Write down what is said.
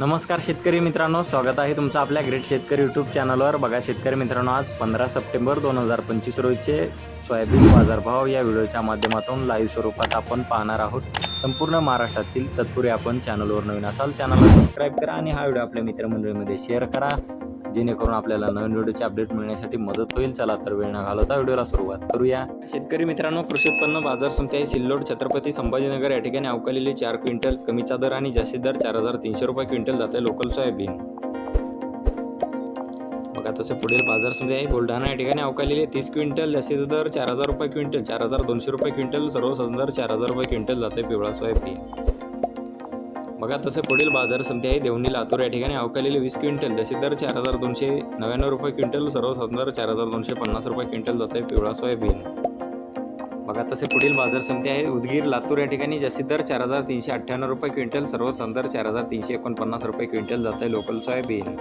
नमस्कार शेतकरी मित्रांनो स्वागत आहे तुमचं आपल्या ग्रेट शेतकरी यूट्यूब चॅनलवर बघा शेतकरी मित्रांनो आज पंधरा सप्टेंबर दोन हजार पंचवीस रोजीचे सोयाबीन बाजारभाव या व्हिडिओच्या माध्यमातून लाईव्ह स्वरूपात आपण पाहणार आहोत. संपूर्ण महाराष्ट्रातील तत्पूर्वी आपण चॅनलवर नवीन असाल चॅनलला सबस्क्राईब करा आणि हा व्हिडिओ आपल्या मित्रमंडळीमध्ये शेअर करा. जेणेकरून आपल्याला नवीन व्हिडिओचे अपडेट मिळण्यासाठी मदत होईल. चला तर वेळ न घालवता व्हिडिओला सुरुवात करूया. शेतकरी मित्रांनो कृषी उत्पन्न बाजार समिती आहे. सिल्लोड छत्रपती संभाजीनगर या ठिकाणी अवकालेली चार क्विंटल कमीचा दर आणि जास्तीत दर चार हजार तीनशे रुपये क्विंटल जाते लोकल सोयाबीन. बघा तसे पुढील बाजार समिती आहे. बुलढाणा या ठिकाणी अवकालेली तीस क्विंटल जास्तीचा दर चार हजार रुपये क्विंटल चार हजार दोनशे रुपये क्विंटल सर्वसाधारण दर चार हजार रुपये क्विंटल जाते पिवळा सोयाबीन. बघा तसे पुढील बाजार समिती आहे देवणी लातूर या ठिकाणी अवकालेली वीस क्विंटल जसे दर चार हजार दोनशे नव्याण्णव रुपये क्विंटल सर्वसाधारण दर चार हजार दोनशे पन्नास रुपये क्विंटल जाते पिवळा सोयाबीन. बघा तसे पुढील बाजार समिती आहे उदगीर लातूर या ठिकाणी जास्तीत दर चार हजार तीनशे अठ्ठ्याण्णव रुपये क्विंटल सर्वसाधारण दर चार हजार तीनशे एकोणपन्नास रुपये क्विंटल जात आहे लोकल सोयाबीन.